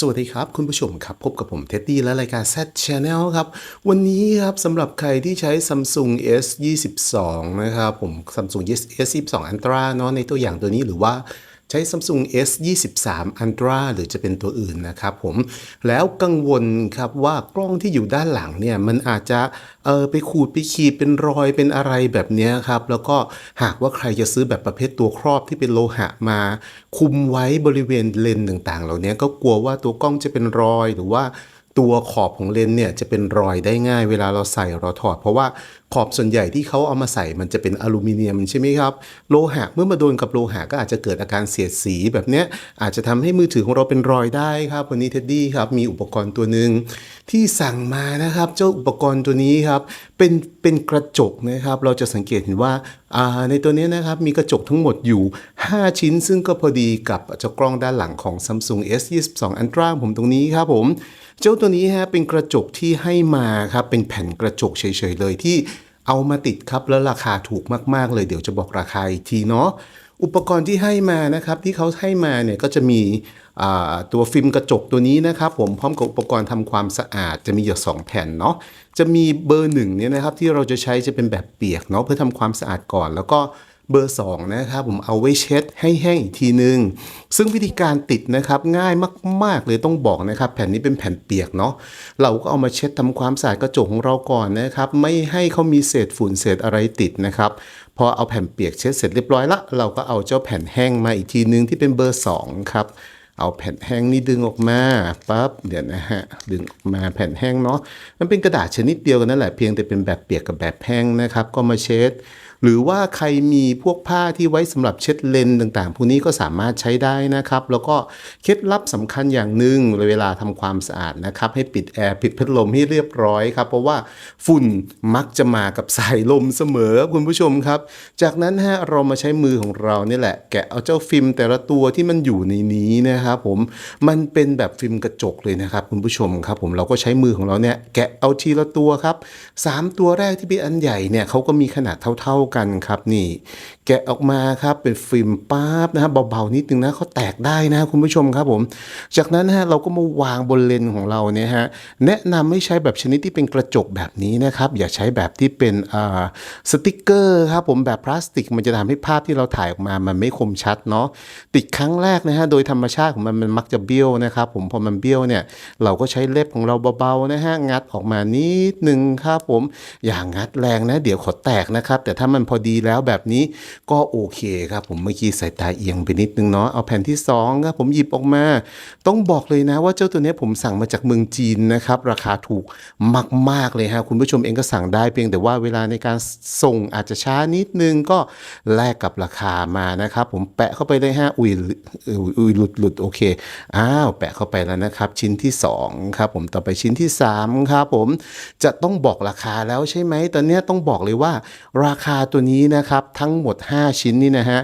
สวัสดีครับคุณผู้ชมครับ พบกับผมเท็ดดี้และรายการ Z Channel ครับ วันนี้ครับสำหรับใครที่ใช้ Samsung S 22 นะครับผม Samsung S22 Ultra เนาะในตัวอย่างตัวนี้หรือว่า ช้ Samsung S 23 Ultra หรือจะเป็นตัวอื่นนะครับผม แล้วกังวลครับว่ากล้องที่อยู่ด้านหลังเนี่ยมันอาจจะเออไปขูดไปขีดเป็นรอยเป็นอะไรแบบนี้ครับ แล้วก็หากว่าใครจะซื้อแบบประเภทตัวครอบที่เป็นโลหะมา คุมไว้บริเวณเลนส์ต่าง ๆ เหล่านี้ก็กลัวว่าตัวกล้องจะเป็นรอยหรือว่าตัวขอบของเลนเนี่ยจะเป็นรอยได้ง่ายเวลาเราใส่เราถอด เพราะว่า ขอบส่วนใหญ่ที่เขาเอามาใส่มันจะเป็นอลูมิเนียมใช่ไหมครับ โลหะเมื่อมาโดนกับโลหะก็อาจจะเกิดอาการเสียดสีแบบเนี้ยอาจจะทำให้มือถือของเราเป็นรอยได้ครับวันนี้เท็ดดี้ครับมีอุปกรณ์ตัวหนึ่งที่สั่งมานะครับ เจ้าอุปกรณ์ตัวนี้ครับเป็นเป็นกระจกนะครับ เราจะสังเกตเห็นว่าอ่าในตัวนี้นะครับมีกระจกทั้งหมดอยู่ 5 ชิ้น ซึ่งก็พอดีกับเจ้ากล้องด้านหลังของ Samsung S22 Ultra ผมตรงนี้ครับผม เจ้าตัวนี้ฮะเป็นกระจกที่ให้มาครับเป็นแผ่นกระจกเฉยๆเลยที่ เอามาติดครับแล้วราคาถูกมาก ๆ เลยเดี๋ยวจะบอกราคาอีกทีเนาะอุปกรณ์ที่ให้มานะครับที่เขาให้มาเนี่ยก็จะมีตัวฟิล์มกระจกตัวนี้นะครับผมพร้อมกับอุปกรณ์ทำความสะอาดจะมีอยู่สองแผ่นเนาะจะมีเบอร์หนึ่งเนี่ยนะครับที่เราจะใช้จะเป็นแบบเปียกเนาะเพื่อทำความสะอาดก่อน แล้วก็ เบอร์2นะครับผมเอาไว้เช็ดให้แห้งอีกทีนึง ซึ่งวิธีการติดนะครับง่ายมาก ๆ เลยต้องบอกนะครับ แผ่นนี้เป็นแผ่นเปียกเนาะเราก็เอามาเช็ดทำความสะอาดกระจกของเราก่อนนะครับ ไม่ให้เขามีเศษฝุ่นเศษอะไรติดนะครับพอเอาแผ่นเปียกเช็ดเสร็จเรียบร้อยละเราก็เอาเจ้าแผ่นแห้งมาอีกทีนึงที่เป็นเบอร์2ครับเอาแผ่นแห้งนี่ดึงออกมาปั๊บเดี๋ยวนะฮะดึงออกมาแผ่นแห้งเนาะมันเป็นกระดาษชนิดเดียวกันนั่นแหละเพียงแต่เป็นแบบเปียกกับแบบแห้งนะครับ ก็มาเช็ด หรือว่าใครมีพวกผ้าที่ไว้สำหรับเช็ดเลนต่างๆ พวกนี้ก็สามารถใช้ได้นะครับ แล้วก็เคล็ดลับสำคัญอย่างหนึ่งเวลาทำความสะอาดนะครับ ให้ปิดแอร์ปิดพัดลมให้เรียบร้อยครับ เพราะว่าฝุ่นมักจะมากับสายลมเสมอคุณผู้ชมครับ จากนั้นฮะเรามาใช้มือของเรานี่แหละ แกะเอาเจ้าฟิล์มแต่ละตัวที่มันอยู่ในนี้นะครับผมมันเป็นแบบฟิล์มกระจกเลยนะครับ คุณผู้ชมครับ ผมเราก็ใช้มือของเราเนี่ยแกะเอาทีละตัวครับสามตัวแรกที่เป็นอันใหญ่เนี่ยเขาก็มีขนาดเท่าๆกันครับนี่ แกะออกมาครับเป็นฟิล์มป๊าบนะฮะเบาๆนิดนึงนะเขาแตกได้นะคุณผู้ชมครับผม จากนั้นนะฮะเราก็มาวางบนเลนของเราเนี่ยฮะแนะนำให้ใช้แบบชนิดที่เป็นกระจกแบบนี้นะครับ อย่าใช้แบบที่เป็นอ่าสติกเกอร์ครับผมแบบพลาสติกมันจะทำให้ภาพที่เราถ่ายออกมามันไม่คมชัดเนาะติดครั้งแรกนะฮะโดยธรรมชาติของมันมันมักจะเบี้ยวนะครับผมพอมันเบี้ยวเนี่ยเราก็ใช้เล็บของเราเบาๆนะฮะงัดออกมานิดนึงครับผม อย่างงัดแรงนะ เดี๋ยวขอแตกนะครับ แต่ถ้ามันพอดีแล้วแบบนี้ก็โอเคครับ ผมเมื่อกี้สายตาเอียงไปนิดนึงเนาะเอาแผ่นที่สองครับผมหยิบออกมา ต้องบอกเลยนะว่าเจ้าตัวนี้ผมสั่งมาจากเมืองจีนนะครับ ราคาถูกมาก ๆ เลยฮะคุณผู้ชมเองก็สั่งได้เพียงแต่ว่าเวลาในการส่งอาจจะช้านิดนึงก็แลกกับราคามานะครับผมแปะเข้าไปเลยฮะอุ้ยอุ้ยหลุดหลุดโอเคอ้าวแปะเข้าไปแล้วนะครับ ชิ้นที่สองครับผมต่อไปชิ้นที่สามครับผมจะต้องบอกราคาแล้วใช่ไหมตอนนี้ต้องบอกเลยว่าราคาตัวนี้นะครับ ทั้งหมด 5 ชิ้นนี่นะฮะ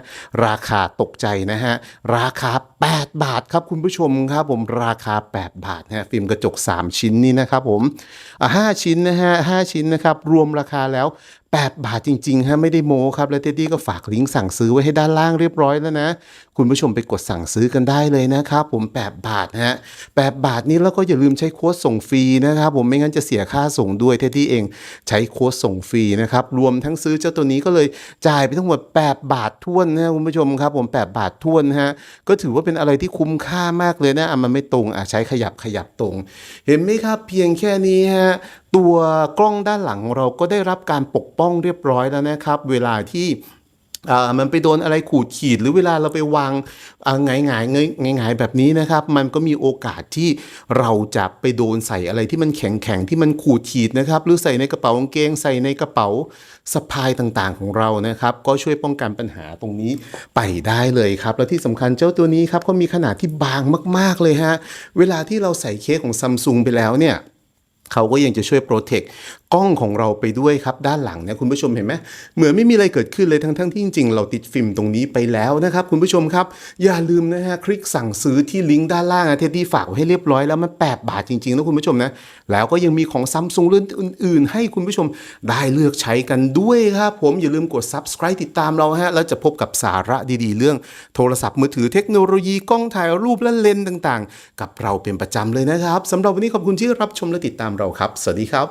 ราคาตกใจนะฮะราคา 8 บาทครับคุณผู้ชมครับผมราคา 8 บาทนะฮะฟิล์มกระจก 3 ชิ้นนี่นะครับผมอะห้าชิ้นนะฮะห้าชิ้นนะครับรวมราคาแล้ว 8 บาทจริงๆฮะไม่ได้โม้ครับ แล้วเท็ดดี้ก็ฝากลิงก์สั่งซื้อไว้ให้ด้านล่างเรียบร้อยแล้วนะ คุณผู้ชมไปกดสั่งซื้อกันได้เลยนะครับ ผม 8 บาทฮะ8บาทนี้แล้วก็อย่าลืมใช้โค้ดส่งฟรีนะครับผมไม่งั้นจะเสียค่าส่งด้วยเท็ดดี้เองใช้โค้ดส่งฟรีนะครับรวมทั้งซื้อเจ้าตัวนี้ก็เลยจ่ายไปทั้งหมด 8 บาทท้วนนะคุณผู้ชมครับผม 8 บาทท้วนฮะก็ถือว่าเป็นอะไรที่คุ้มค่ามากเลยนะอะมันไม่ตรงอะใช้ขยับขยับตรง เห็นไหมครับเพียงแค่นี้ฮะตัวกล้องด้านหลังเราก็ได้รับการปกป้องเรียบร้อยแล้วนะครับ เวลาที่มันไปโดนอะไรขูดขีดหรือเวลาเราไปวางอ่าไงายงายงไงายแบบนี้นะครับ มันก็มีโอกาสที่เราจะไปโดนใส่อะไรที่มันแข็งแข็งๆที่มันขูดขีดนะครับ หรือใส่ในกระเป๋ากางเกงใส่ในกระเป๋าสะพายต่างๆของเรานะครับ ก็ช่วยป้องกันปัญหาตรงนี้ไปได้เลยครับ และที่สำคัญเจ้าตัวนี้ครับเขามีขนาดที่บางมาก ๆเลยฮะเวลาที่เราใส่เคสของซัมซุงไปแล้วเนี่ย เขาก็ยังจะช่วยโปรเทค กล้องของเราไปด้วยครับด้านหลังเนี่ยคุณผู้ชมเห็นไหมเหมือนไม่มีอะไรเกิดขึ้นเลยทั้งที่จริงๆ เราติดฟิล์มตรงนี้ไปแล้วนะครับคุณผู้ชมครับ อย่าลืมนะฮะคลิกสั่งซื้อที่ลิงก์ด้านล่างนะเทดดี้ฝากไว้ให้เรียบร้อยแล้วมัน8บาทจริงๆนะคุณผู้ชมนะแล้วก็ยังมีของซัมซุงรุ่นอื่น ๆ ให้คุณผู้ชมได้เลือกใช้กันด้วยครับผมอย่าลืมกด subscribe ติดตามเราฮะแล้วจะพบกับสาระดีๆ เรื่องโทรศัพท์มือถือเทคโนโลยีกล้องถ่ายรูปและเลนส์ต่างๆ กับเราเป็นประจำเลยนะครับสำหรับวันนี้ขอบคุณที่รับชมและติดตามเราครับ สวัสดีครับ